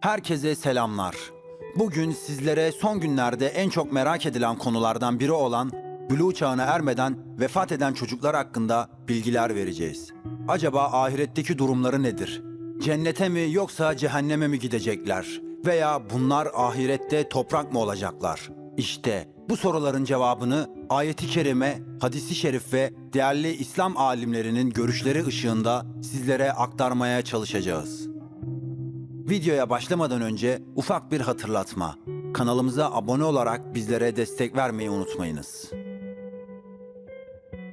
Herkese selamlar. Bugün sizlere son günlerde en çok merak edilen konulardan biri olan Blue çağına ermeden vefat eden çocuklar hakkında bilgiler vereceğiz. Acaba ahiretteki durumları nedir? Cennete mi yoksa cehenneme mi gidecekler? Veya bunlar ahirette toprak mı olacaklar? İşte bu soruların cevabını ayeti kerime, hadisi şerif ve değerli İslam alimlerinin görüşleri ışığında sizlere aktarmaya çalışacağız. Videoya başlamadan önce ufak bir hatırlatma. Kanalımıza abone olarak bizlere destek vermeyi unutmayınız.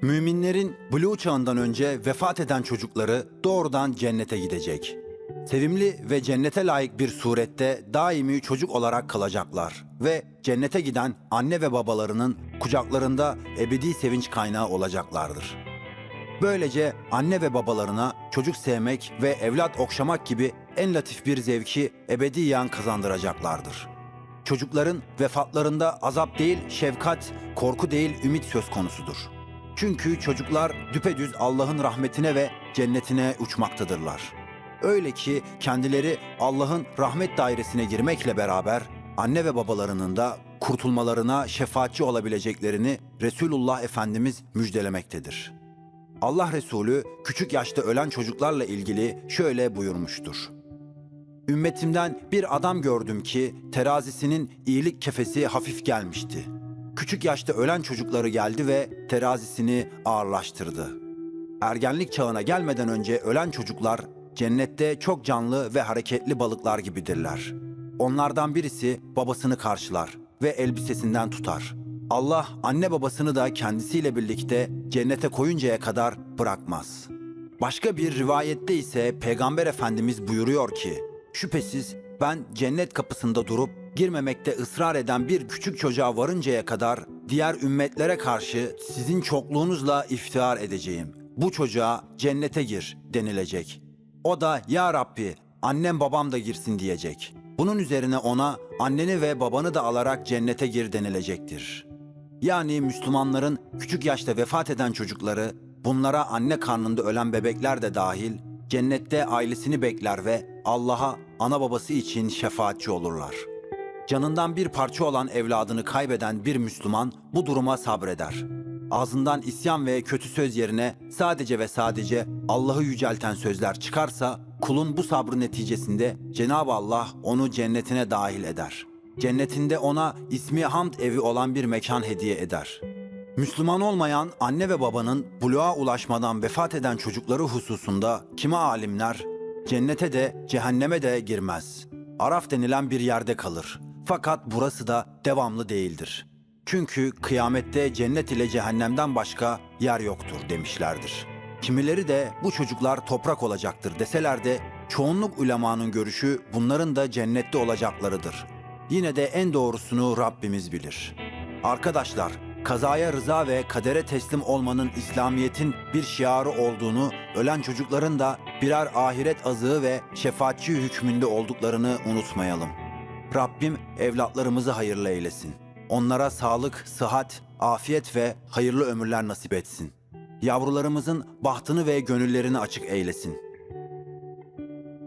Müminlerin Blue çağından önce vefat eden çocukları doğrudan cennete gidecek. Sevimli ve cennete layık bir surette daimi çocuk olarak kalacaklar ve cennete giden anne ve babalarının kucaklarında ebedi sevinç kaynağı olacaklardır. Böylece anne ve babalarına çocuk sevmek ve evlat okşamak gibi en latif bir zevki ebediyen kazandıracaklardır. Çocukların vefatlarında azap değil, şefkat, korku değil, ümit söz konusudur. Çünkü çocuklar düpedüz Allah'ın rahmetine ve cennetine uçmaktadırlar. Öyle ki kendileri Allah'ın rahmet dairesine girmekle beraber anne ve babalarının da kurtulmalarına şefaatçi olabileceklerini Resulullah Efendimiz müjdelemektedir. Allah Resulü küçük yaşta ölen çocuklarla ilgili şöyle buyurmuştur. Ümmetimden bir adam gördüm ki terazisinin iyilik kefesi hafif gelmişti. Küçük yaşta ölen çocukları geldi ve terazisini ağırlaştırdı. Ergenlik çağına gelmeden önce ölen çocuklar cennette çok canlı ve hareketli balıklar gibidirler. Onlardan birisi babasını karşılar ve elbisesinden tutar. Allah anne babasını da kendisiyle birlikte cennete koyuncaya kadar bırakmaz. Başka bir rivayette ise Peygamber Efendimiz buyuruyor ki, şüphesiz ben cennet kapısında durup girmemekte ısrar eden bir küçük çocuğa varıncaya kadar diğer ümmetlere karşı sizin çokluğunuzla iftihar edeceğim. Bu çocuğa cennete gir denilecek. O da ya Rabbi annem babam da girsin diyecek. Bunun üzerine ona anneni ve babanı da alarak cennete gir denilecektir. Yani Müslümanların küçük yaşta vefat eden çocukları, bunlara anne karnında ölen bebekler de dahil, cennette ailesini bekler ve Allah'a ana babası için şefaatçi olurlar. Canından bir parça olan evladını kaybeden bir Müslüman bu duruma sabreder. Ağzından isyan ve kötü söz yerine sadece ve sadece Allah'ı yücelten sözler çıkarsa kulun bu sabrı neticesinde Cenab-ı Allah onu cennetine dahil eder. Cennetinde ona ismi hamd evi olan bir mekan hediye eder. Müslüman olmayan anne ve babanın buluğa ulaşmadan vefat eden çocukları hususunda kime alimler cennete de cehenneme de girmez. Araf denilen bir yerde kalır. Fakat burası da devamlı değildir. Çünkü kıyamette cennet ile cehennemden başka yer yoktur demişlerdir. Kimileri de bu çocuklar toprak olacaktır deseler de çoğunluk ulemanın görüşü bunların da cennette olacaklarıdır. Yine de en doğrusunu Rabbimiz bilir. Arkadaşlar, kazaya rıza ve kadere teslim olmanın İslamiyet'in bir şiarı olduğunu, ölen çocukların da birer ahiret azığı ve şefaatçi hükmünde olduklarını unutmayalım. Rabbim evlatlarımızı hayırlı eylesin. Onlara sağlık, sıhhat, afiyet ve hayırlı ömürler nasip etsin. Yavrularımızın bahtını ve gönüllerini açık eylesin.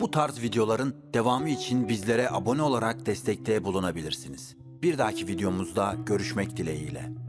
Bu tarz videoların devamı için bizlere abone olarak destekte bulunabilirsiniz. Bir dahaki videomuzda görüşmek dileğiyle.